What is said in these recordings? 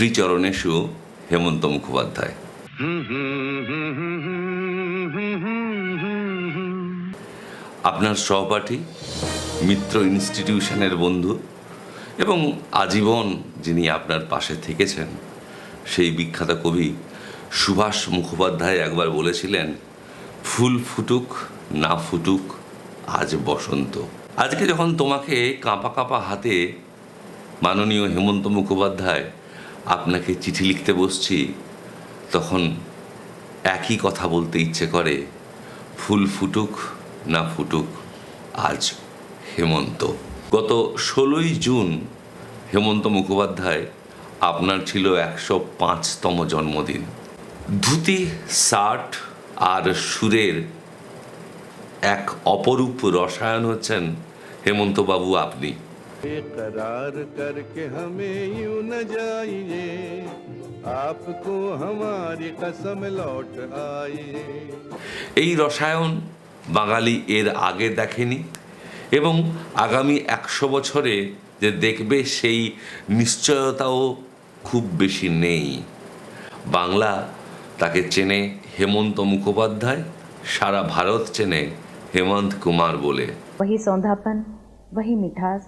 শ্রীচরণেশু হেমন্ত মুখোপাধ্যায়। আপনার সহপাঠী, মিত্র ইনস্টিটিউশনের বন্ধু এবং আজীবন যিনি আপনার পাশে থেকেছেন, সেই বিখ্যাত কবি সুভাষ মুখোপাধ্যায় একবার বলেছিলেন, ফুল ফুটুক, না ফুটুক, আজ বসন্ত। আজকে যখন তোমাকে কাঁপা কাঁপা হাতে মাননীয় হেমন্ত মুখোপাধ্যায় আপনাকে চিঠি লিখতে বসছি, তখন একই কথা বলতে ইচ্ছে করে, ফুল ফুটুক না ফুটুক, আজ হেমন্ত। গত ষোলোই জুন হেমন্ত মুখোপাধ্যায়, আপনার ছিল একশো পাঁচতম জন্মদিন। ধুতি, শার্ট আর সুরের এক অপরূপ রসায়ন হচ্ছেন হেমন্তবাবু আপনি। बेकरार करके हमें यूं न जाइए आपको हमारी कसम लौट आइए এই রসায়ন বাঙালি এর আগে দেখেনি এবং আগামী একশো বছরে যে দেখবে সেই নিশ্চয়তাও খুব বেশি নেই বাংলা তাকে চেনে হেমন্ত মুখোপাধ্যায় সারা ভারত চেনে হেমন্ত কুমার বলে वही सौंधापन वही मिठास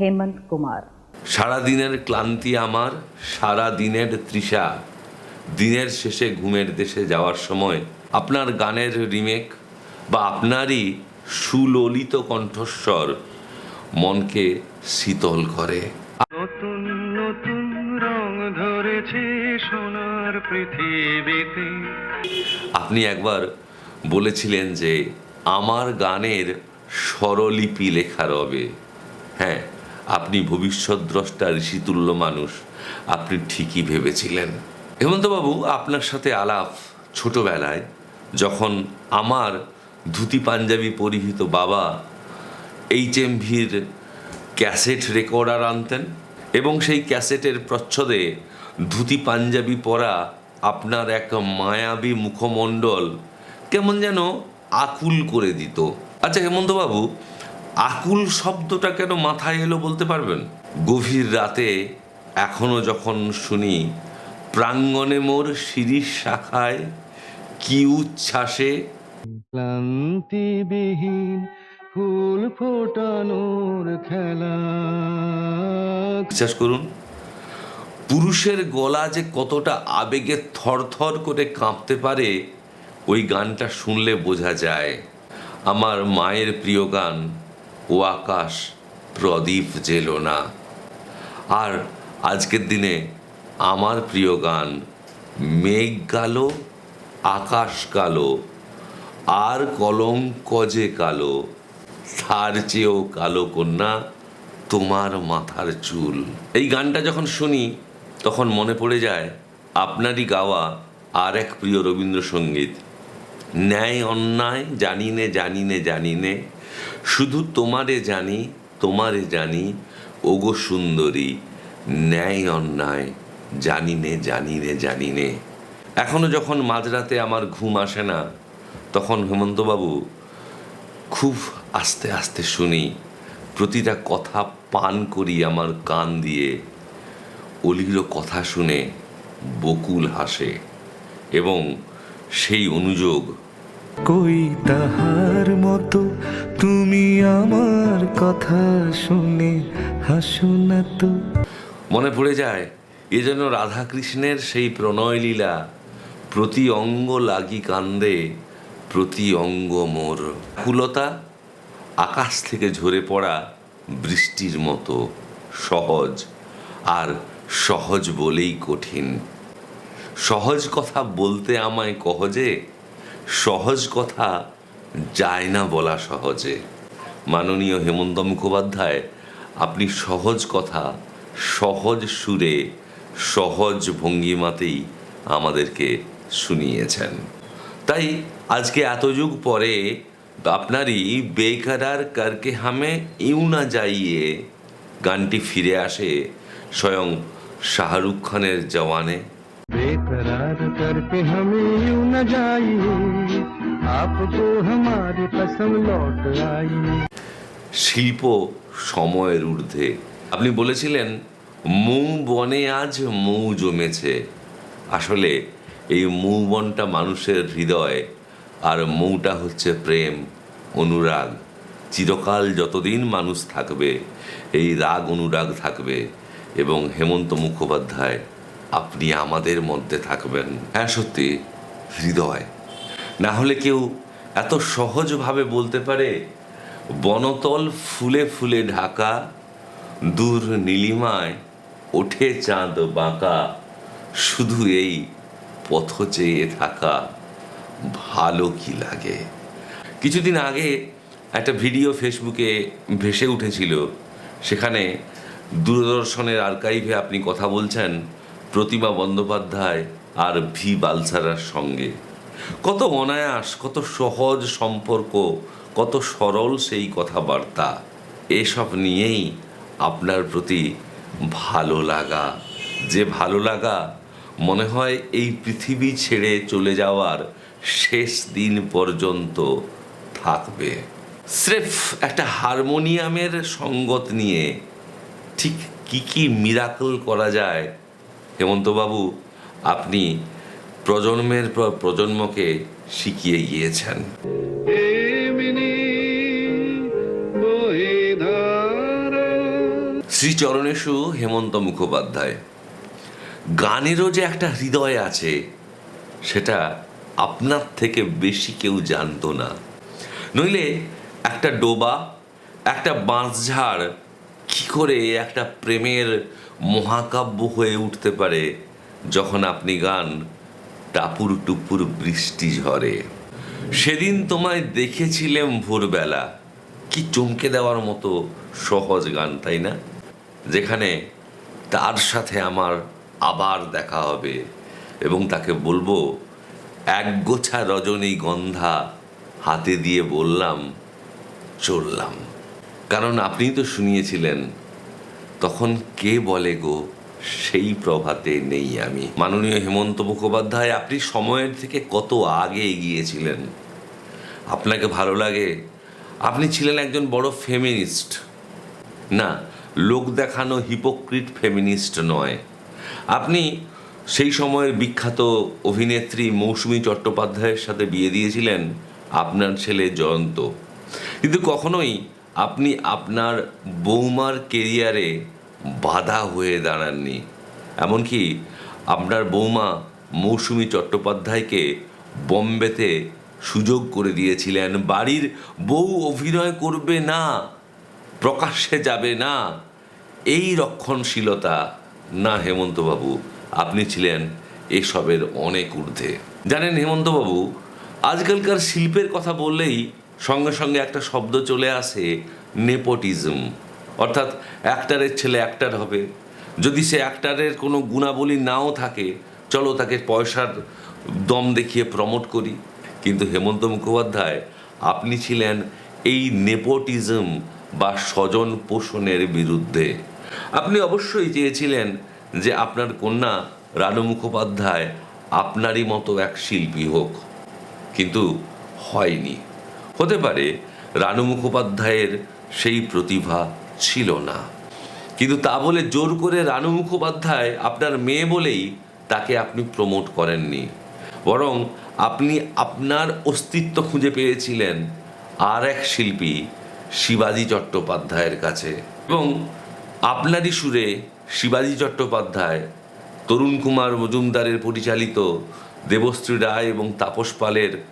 হেমন্ত কুমার। সারাদিনের ক্লান্তি আমার সারা দিনের তৃষা। দিনের শেষে ঘুমের দেশে যাওয়ার সময় আপনার গানের রিমেক বা আপনারই সুললিত কণ্ঠস্বর মনকে শীতল করে। নতুন নতুন রং ধরেছে সোনার পৃথিবীতে। আপনি একবার বলেছিলেন যে আমার গানের স্বরলিপি লেখার হবে হ্যাঁ আপনি ভবিষ্যৎ দ্রষ্টা ঋষিতুল্য মানুষ। আপনি ঠিকই ভেবেছিলেন। হেমন্তবাবু আপনার সাথে আলাপ ছোটবেলায় যখন আমার ধুতি পাঞ্জাবি পরিহিত বাবা H M V cassette recorder আনতেন এবং সেই ক্যাসেটের প্রচ্ছদে ধুতি পাঞ্জাবি পরা আপনার এক মায়াবী মুখমণ্ডল কেমন যেন আকুল করে দিত। আচ্ছা হেমন্তবাবু আকুল শব্দটা কেন মাথায় এলো বলতে পারবেন? গভীর রাতে এখনও যখন শুনি প্রাঙ্গণে মোর শিরিষ শাখায় কি উচ্ছ্বাসে। ক্লান্তিবিহীন ফুল ফোটানোর খেলা। বিশ্বাস করুন পুরুষের গলা যে কতটা আবেগে থরথর করে কাঁপতে পারে ওই গানটা শুনলে বোঝা যায়। আমার মায়ের প্রিয় গান ও আকাশ প্রদীপ জেলো না। আর আজকের দিনে আমার প্রিয় গান, মেঘ গালো, আকাশ কালো আর কলঙ্ক যে কালো, তার চেয়েও কালো কন্যা তোমার মাথার চুল। এই গানটা যখন শুনি, তখন মনে পড়ে যায়, আপনারই গাওয়া আর এক প্রিয় রবীন্দ্রসঙ্গীত। ন্যায় অন্যায় জানি নে জানি নে জানি নে শুধু তোমারে জানি তোমারে জানি, ওগো সুন্দরী, ন্যায় অন্যায় জানি নে জানি নে জানি নে এখনও যখন মাঝরাতে আমার ঘুম আসে না, তখন হেমন্তবাবু খুব আস্তে আস্তে শুনি, প্রতিটা কথা পান করি আমার কান দিয়ে, অলির কথা শুনে বকুল হাসে এবং সেই অনুযোগ কই তাহার মতো? তুমি আমার কথা শুনে হাসো না তো। মনে পড়ে যায়, এ যেন রাধাকৃষ্ণের সেই প্রণয় লীলা। প্রতি অঙ্গ লাগি কান্দে, প্রতি অঙ্গ মোর। কুলতা আকাশ থেকে ঝরে পড়া বৃষ্টির মতো, সহজ আর সহজ বলেই কঠিন। সহজ কথা বলতে আমায় কহজে সহজ কথা যায় না বলা সহজে। মাননীয় হেমন্ত মুখোপাধ্যায়, আপনি সহজ কথা, সহজ সুরে, সহজ ভঙ্গিমাতেই আমাদেরকে শুনিয়েছেন। তাই আজকে এত যুগ পরে আপনারই বেকারার করকে হামে ইউ না যাইয়ে গানটি ফিরে আসে স্বয়ং শাহরুখ খানের জওয়ানে। बेकरार करके हमें यूं न जाइए आपको हमारी कसम लौट आइए শিল্প সময়ের ঊর্ধ্বে আপনি বলেছিলেন মৌ বনে আজ মৌ জমেছে আসলে এই মৌবনটা মানুষের হৃদয় আর মৌটা হচ্ছে প্রেম অনুরাগ চিরকাল যতদিন মানুষ থাকবে এই রাগ অনুরাগ থাকবে এবং হেমন্ত মুখোপাধ্যায় আপনি আমাদের মধ্যে থাকবেন। হ্যাঁ সত্যি, হৃদয়। না হলে কেউ এত সহজভাবে বলতে পারে, বনতল ফুলে ফুলে ঢাকা, দূর নীলিমায় ওঠে চাঁদ বাঁকা, শুধু এই পথ চেয়ে থাকা ভালো কি লাগে? কিছুদিন আগে একটা ভিডিও ফেসবুকে ভেসে উঠেছিল। সেখানে দূরদর্শনের আর্কাইভে আপনি কথা বলছেন প্রতিমা বন্দ্যোপাধ্যায় আর ভি বালসারার সঙ্গে। কত অনায়াস, কত সহজ সম্পর্ক, কত সরল সেই কথাবার্তা, এসব নিয়েই আপনার প্রতি ভালো লাগা। যে ভালো লাগা মনে হয় এই পৃথিবী ছেড়ে চলে যাওয়ার শেষ দিন পর্যন্ত থাকবে। স্রেফ একটা হারমোনিয়ামের সঙ্গত নিয়ে ঠিক কি কি মিরাকল করা যায় হেমন্তবাবু আপনি প্রজন্মের পর প্রজন্মকে শিখিয়ে গিয়েছেন। শ্রীচরণেশু হেমন্ত মুখোপাধ্যায় গানেরও যে একটা হৃদয় আছে সেটা আপনার থেকে বেশি কেউ জানতো না। নইলে একটা ডোবা একটা বাঁশঝাড় কি করে একটা প্রেমের মহাকাব্য হয়ে উঠতে পারে যখন আপনি গান টাপুর টুপুর বৃষ্টি ঝরে? সেদিন তোমায় দেখেছিলাম ভোরবেলা। কি চমকে দেওয়ার মতো সহজ গান, তাই না? যেখানে তার সাথে আমার আবার দেখা হবে এবং তাকে বলব একগোছা রজনী গন্ধা হাতে দিয়ে বললাম, চললাম। কারণ আপনি তো শুনিয়েছিলেন। তখন কে বলে গো, সেই প্রভাতে নেই আমি? মাননীয় হেমন্ত মুখোপাধ্যায়, আপনি সময়ের থেকে কত আগে এগিয়েছিলেন? আপনাকে ভালো লাগে? আপনি ছিলেন একজন বড় ফেমিনিস্ট না, লোক দেখানো হিপোক্রিট ফেমিনিস্ট নয়। আপনি সেই সময়ের বিখ্যাত অভিনেত্রী মৌসুমী চট্টোপাধ্যায়ের সাথে বিয়ে দিয়েছিলেন আপনার ছেলে জয়ন্ত। কিন্তু কখনোই আপনি আপনার বৌমার কেরিয়ারে বাধা হয়ে দাঁড়াননি। এমনকি আপনার বৌমা মৌসুমী চট্টোপাধ্যায়কে বম্বেতে সুযোগ করে দিয়েছিলেন। বাড়ির বউ অভিনয় করবে না, প্রকাশ্যে যাবে না। এই রক্ষণশীলতা না হেমন্তবাবু, আপনি ছিলেন এসবের অনেক ঊর্ধ্বে। জানেন হেমন্তবাবু, আজকালকার শিল্পের কথা বললেই সঙ্গে সঙ্গে একটা শব্দ চলে আসে, নেপোটিজম। অর্থাৎ অ্যাক্টারের ছেলে অ্যাক্টার হবে। যদি সে অ্যাক্টারের কোনো গুণাবলী নাও থাকে, চলো তাকে পয়সার দম দেখিয়ে প্রমোট করি। কিন্তু হেমন্ত মুখোপাধ্যায়, আপনি ছিলেন এই নেপোটিজম বা স্বজন পোষণের বিরুদ্ধে। আপনি অবশ্যই চেয়েছিলেন যে আপনার কন্যা রানু মুখোপাধ্যায় আপনারই মতো এক শিল্পী হোক। কিন্তু হয়নি। হতে পারে, রানু মুখোপাধ্যায়ের সেই প্রতিভা ছিল না। কিন্তু তা বলে জোর করে রানু মুখোপাধ্যায় আপনার মেয়ে বলেই তাকে আপনি প্রমোট করেননি। বরং আপনি আপনার অস্তিত্ব খুঁজে পেয়েছিলেন আর এক শিল্পী, শিবাজি চট্টোপাধ্যায়ের কাছে। এবং আপনারই সুরে শিবাজি চট্টোপাধ্যায়, তরুণ কুমার মজুমদারের পরিচালিত দেবশ্রী রায় এবং তাপস পালের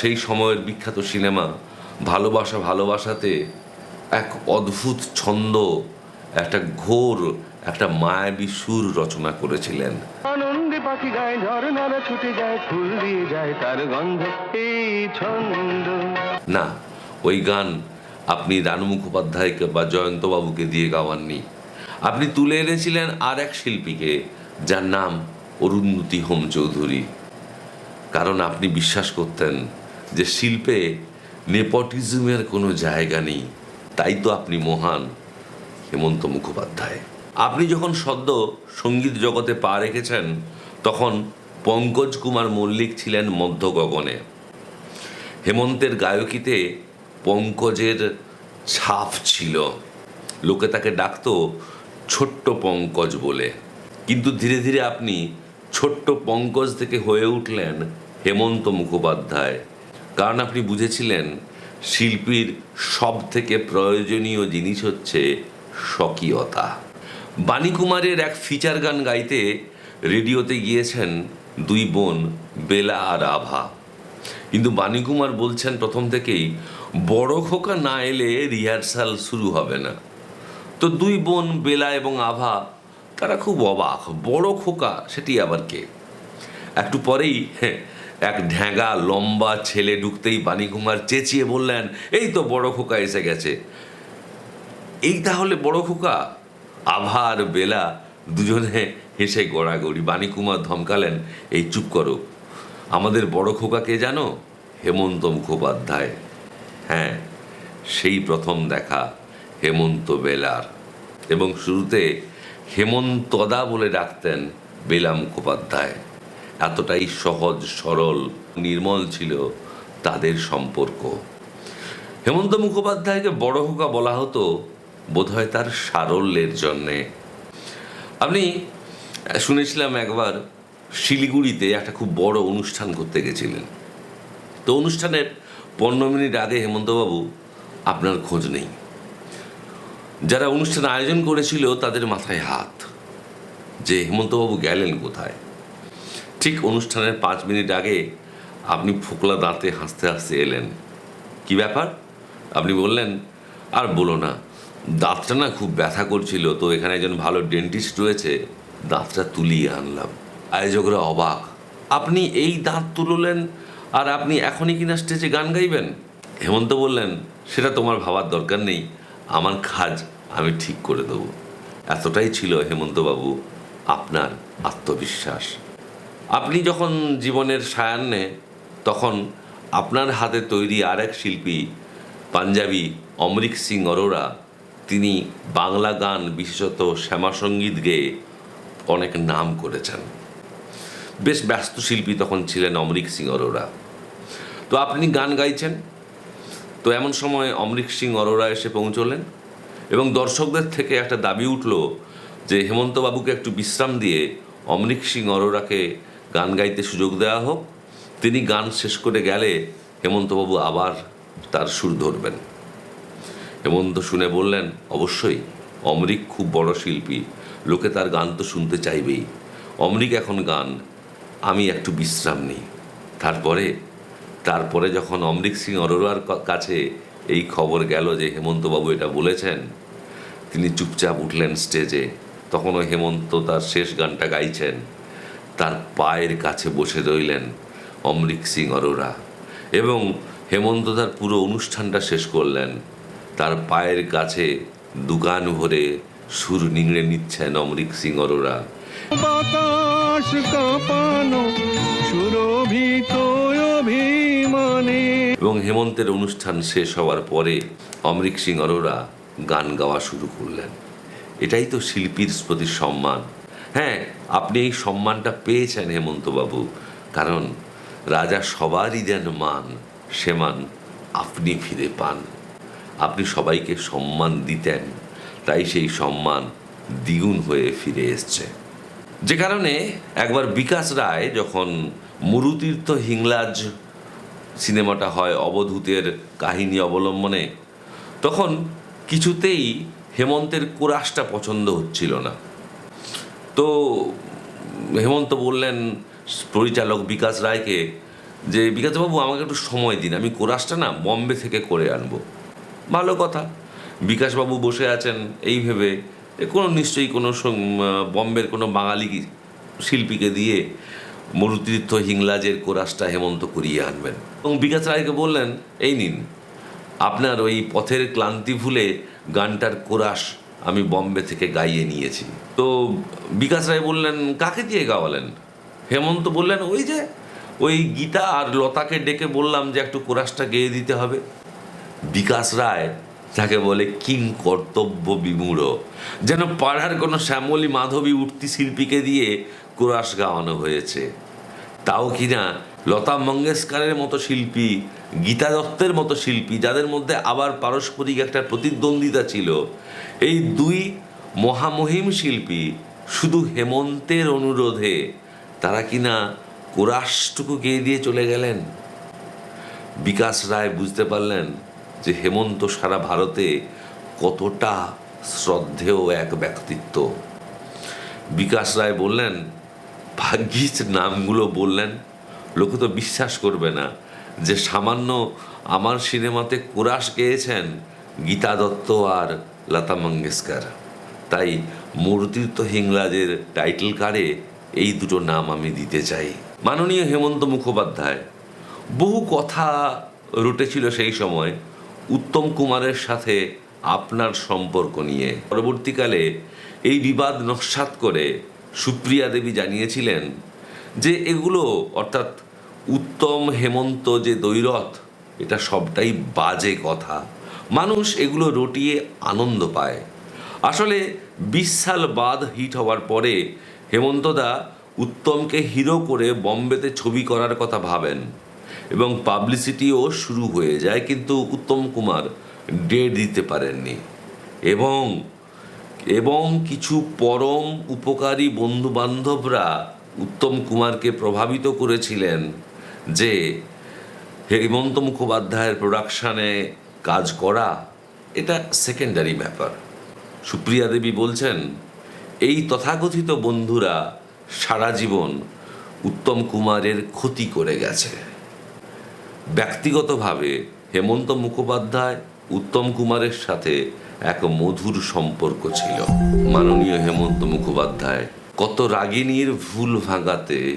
সেই সময়ের বিখ্যাত সিনেমা ভালোবাসা ভালোবাসাতে এক অদ্ভুত ছন্দ একটা ঘোর একটা মায়াবী সুর রচনা করেছিলেন। আনন্দে পাখি গায় ঝর্ণারা ছুটে যায় ফুল দিয়ে যায় তার গন্ধ এই ছন্দ। না ওই গান আপনি রানু মুখোপাধ্যায়কে বা জয়ন্তবাবুকে দিয়ে গাওয়াননি। আপনি তুলে এনেছিলেন আর এক শিল্পীকে যার নাম অরুন্ধতী হোম চৌধুরী কারণ আপনি বিশ্বাস করতেন যে শিল্পে নেপটিজমের কোনো জায়গা নেই। তাই তো আপনি মহান, হেমন্ত মুখোপাধ্যায়। আপনি যখন সদ্য সংগীত জগতে পা রেখেছেন, তখন পঙ্কজ কুমার মল্লিক ছিলেন মধ্য গগনে। হেমন্তের গায়কিতে পঙ্কজের ছাপ ছিল। লোকে তাকে ডাকতো ছোট্ট পঙ্কজ বলে। কিন্তু ধীরে ধীরে আপনি ছোট্ট পঙ্কজ থেকে হয়ে উঠলেন হেমন্ত মুখোপাধ্যায়। কারণ আপনি বুঝেছিলেন, শিল্পীর সব থেকে প্রয়োজনীয় জিনিস হচ্ছে স্বকীয়তা। বাণীকুমারের এক ফিচার গান গাইতে রেডিওতে গিয়েছেন দুই বোন বেলা আর আভা। কিন্তু বাণীকুমার বলছেন প্রথম থেকেই, বড় খোকা না এলে রিহার্সাল শুরু হবে না। তো দুই বোন বেলা এবং আভা তারা খুব অবাক বড় খোকা সেটি আবার কে? একটু পরেই হ্যাঁ, এক ঢ্যাঙা লম্বা ছেলে ঢুকতেই বাণীকুমার চেঁচিয়ে বললেন এই তো বড় খোকা এসে গেছে। এই তাহলে বড় খোকা? আভার বেলা দুজনে হেসে গড়াগড়ি। বাণীকুমার ধমকালেন এই চুপ করো আমাদের বড় খোকা কে জানো? হেমন্ত মুখোপাধ্যায়। হ্যাঁ সেই প্রথম দেখা হেমন্ত বেলার। এবং শুরুতে হেমন্তদা বলে ডাকতেন বেলা মুখোপাধ্যায়। এতটাই সহজ, সরল, নির্মল ছিল তাদের সম্পর্ক। হেমন্ত মুখোপাধ্যায়কে বড় হোকা বলা হতো বোধহয় তার সারল্যের জন্যে। আপনি শুনেছিলাম একবার শিলিগুড়িতে একটা খুব বড় অনুষ্ঠান করতে গেছিলেন। তো অনুষ্ঠানের পনেরো মিনিট আগে হেমন্তবাবু আপনার খোঁজ নেই। যারা অনুষ্ঠান আয়োজন করেছিল তাদের মাথায় হাত। যে হেমন্তবাবু গেলেন কোথায়? ঠিক অনুষ্ঠানের পাঁচ মিনিট আগে আপনি ফোকলা দাঁতে হাসতে হাসতে এলেন। কি ব্যাপার? আপনি বললেন, আর বলো না, দাঁতটা না খুব ব্যথা করছিল, তো এখানে একজন ভালো ডেন্টিস্ট রয়েছে, দাঁতটা তুলিয়ে আনলাম। আয়োজকরা অবাক, আপনি এই দাঁত তুললেন আর আপনি এখনই কিনা স্টেজে গান গাইবেন? হেমন্ত বললেন, সেটা তোমার ভাবার দরকার নেই আমার কাজ আমি ঠিক করে দেবো। এতটাই ছিল হেমন্তবাবু আপনার আত্মবিশ্বাস। আপনি যখন জীবনের সায়ান্নে, তখন আপনার হাতে তৈরি আরেক শিল্পী, পাঞ্জাবি অমরিক সিং অরোরা, তিনি বাংলা গান বিশেষত শ্যামাসঙ্গীত গেয়ে অনেক নাম করেছেন। বেশ ব্যস্ত শিল্পী তখন ছিলেন অমরিক সিং অরোরা। তো আপনি গান গাইছেন? তো এমন সময় অমরিক সিং অরোরা এসে পৌঁছলেন এবং দর্শকদের থেকে একটা দাবি উঠল যে হেমন্তবাবুকে একটু বিশ্রাম দিয়ে অমরিক সিং অরোরাকে গান গাইতে সুযোগ দেওয়া হোক। তিনি গান শেষ করে গেলে হেমন্তবাবু আবার তার সুর ধরবেন। হেমন্ত শুনে বললেন, অবশ্যই অমরিক খুব বড় শিল্পী, লোকে তার গান তো শুনতে চাইবেই। অমরিক এখন গান, আমি একটু বিশ্রাম নিই। তারপরে তারপরে যখন অমরিক সিং অরোরার কাছে এই খবর গেল যে হেমন্তবাবু এটা বলেছেন, তিনি চুপচাপ উঠলেন স্টেজে। তখনও হেমন্ত তার শেষ গানটা গাইছেন। তার পায়ের কাছে বসে রইলেন অমরিক সিং অরোরা এবং হেমন্ত তার পুরো অনুষ্ঠানটা শেষ করলেন। তার পায়ের কাছে দোকান ভরে সুর নিংড়ে নিচ্ছেন অমরিক সিং অরোরা। বাতাস কাঁপানো সুরভিত অভিমানে এবং হেমন্তের অনুষ্ঠান শেষ হওয়ার পরে অমরিক সিং অরোরা গান গাওয়া শুরু করলেন। এটাই তো শিল্পীর প্রতি সম্মান। হ্যাঁ আপনি এই সম্মানটা পেয়েছেন হেমন্তবাবু, কারণ রাজা সবারই যেন মান, সে মান আপনি ফিরে পান। আপনি সবাইকে সম্মান দিতেন, তাই সেই সম্মান দ্বিগুণ হয়ে ফিরে এসছে। যে কারণে একবার বিকাশ রায় যখন মুরুতীর্থ হিংলাজ সিনেমাটা হয় অবধূতের কাহিনী অবলম্বনে, তখন কিছুতেই হেমন্তের কোরাসটা পছন্দ হচ্ছিল না। তো হেমন্ত বললেন পরিচালক বিকাশ রায়কে যে, বিকাশবাবু, আমাকে একটু সময় দিন, আমি কোরাসটা না বম্বে থেকে করে আনব। ভালো কথা। বিকাশবাবু বসে আছেন এই ভেবে কোনো নিশ্চয়ই কোনো বম্বের কোনো বাঙালি শিল্পীকে দিয়ে মরুতীর্থ হিংলাজের কোরাসটা হেমন্ত করিয়ে আনবেন। এবং বিকাশ রায়কে বললেন, এই নিন, আপনার ওই পথের ক্লান্তি ভুলে গানটার কোরাস আমি বম্বে থেকে গাইয়ে নিয়েছি। তো বিকাশ রায় বললেন, কাকে দিয়ে গাওয়ালেন? হেমন্ত বললেন, ওই যে, ওই গীতা আর লতাকে ডেকে বললাম যে একটু কোরাসটা গেয়ে দিতে হবে। বিকাশ রায় যাকে বলে, কিং কর্তব্য বিমূঢ়। যেন পাড়ার কোনো শ্যামলী মাধবী উঠতি শিল্পীকে দিয়ে কোরাস গাওয়ানো হয়েছে। তাও কিনা লতা মঙ্গেশকরের মতো শিল্পী, গীতা দত্তের মতো শিল্পী, যাদের মধ্যে আবার পারস্পরিক একটা প্রতিদ্বন্দ্বিতা ছিল, এই দুই মহামহিম শিল্পী শুধু হেমন্তের অনুরোধে তারা কিনা কোরাসটুকু গেয়ে দিয়ে চলে গেলেন? বিকাশ রায় বুঝতে পারলেন যে হেমন্ত সারা ভারতে কতটা শ্রদ্ধেয় এক ব্যক্তিত্ব। বিকাশ রায় বললেন ভাগ্যিস নামগুলো বললেন, লোকে তো বিশ্বাস করবে না যে সামান্য আমার সিনেমাতে কোরাস গেয়েছেন গীতা দত্ত আর লতা মঙ্গেশকর। তাই মূর্তির্থ হিংলাজের টাইটেল কার্ডে এই দুটো নাম আমি দিতে চাই। মাননীয় হেমন্ত মুখোপাধ্যায়, বহু কথা রুটেছিল সেই সময় উত্তম কুমারের সাথে আপনার সম্পর্ক নিয়ে। পরবর্তীকালে এই বিবাদ নস্বাত করে সুপ্রিয়া দেবী জানিয়েছিলেন যে এগুলো, অর্থাৎ উত্তম হেমন্ত যে দৈরথ এটা সবটাই বাজে কথা। মানুষ এগুলো রটিয়ে আনন্দ পায়। আসলে বিশ সাল বাদ হিট হওয়ার পরে হেমন্তদা উত্তমকে হিরো করে বম্বেতে ছবি করার কথা ভাবেন এবং পাবলিসিটিও শুরু হয়ে যায়, কিন্তু উত্তম কুমার ডেট দিতে পারেননি। এবং এবং কিছু পরম উপকারী বন্ধু বান্ধবরা উত্তম কুমারকে প্রভাবিত করেছিলেন যে হেমন্ত মুখোপাধ্যায়ের প্রোডাকশানে কাজ করা এটা সেকেন্ডারি ব্যাপার। সুপ্রিয়া দেবী বলছেন, এই তথাকথিত বন্ধুরা সারা জীবন উত্তম কুমারের ক্ষতি করে গেছে। ব্যক্তিগতভাবে হেমন্ত মুখোপাধ্যায় উত্তম কুমারের সাথে এক মধুর সম্পর্ক ছিল। মাননীয় হেমন্ত মুখোপাধ্যায়, কত রাগিনীর ভুল ভাঙাতে,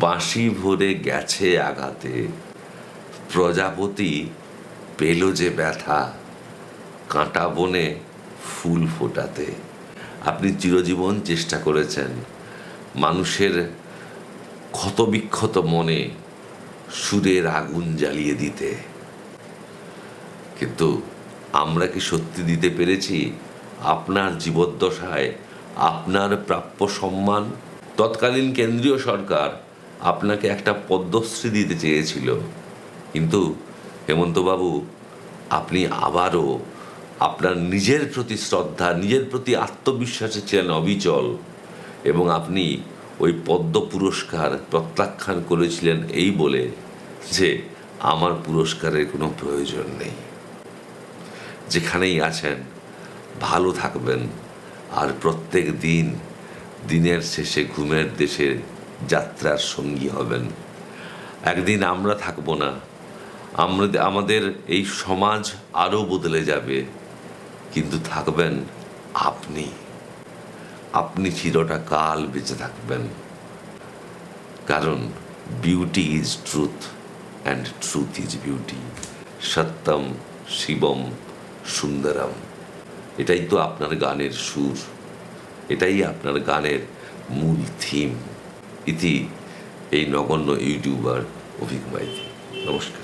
বাঁশি ভরে গেছে আঘাতে। প্রজাপতি পেল যে ব্যথা, কাঁটা বনে ফুল ফোটাতে। আপনি চিরজীবন চেষ্টা করেছেন। মানুষের ক্ষতবিক্ষত মনে সুরের আগুন জ্বালিয়ে দিতে। কিন্তু আমরা কি সত্যি দিতে পেরেছি? আপনার জীবদ্দশায় আপনার প্রাপ্য সম্মান? তৎকালীন কেন্দ্রীয় সরকার আপনাকে একটা পদ্মশ্রী দিতে চেয়েছিল। কিন্তু হেমন্তবাবু, আপনি আবারও আপনার নিজের প্রতি শ্রদ্ধা, নিজের প্রতি আত্মবিশ্বাসে ছিলেন অবিচল এবং আপনি ওই পদ্ম পুরস্কার প্রত্যাখ্যান করেছিলেন এই বলে যে আমার পুরস্কারের কোনো প্রয়োজন নেই। যেখানেই আছেন, ভালো থাকবেন। আর প্রত্যেক দিন, দিনের শেষে ঘুমের দেশে যাত্রার সঙ্গী হবেন। একদিন আমরা থাকব না। আমরা, আমাদের এই সমাজ আরও বদলে যাবে। কিন্তু থাকবেন আপনি। আপনি চিরটা কাল বেঁচে থাকবেন। কারণ beauty is truth and truth is beauty সত্যম শিবম সুন্দরম। এটাই তো আপনার গানের সুর। এটাই আপনার গানের মূল থিম ইতি এই নগণ্য ইউটিউবার অভিজ্ঞ নমস্কার।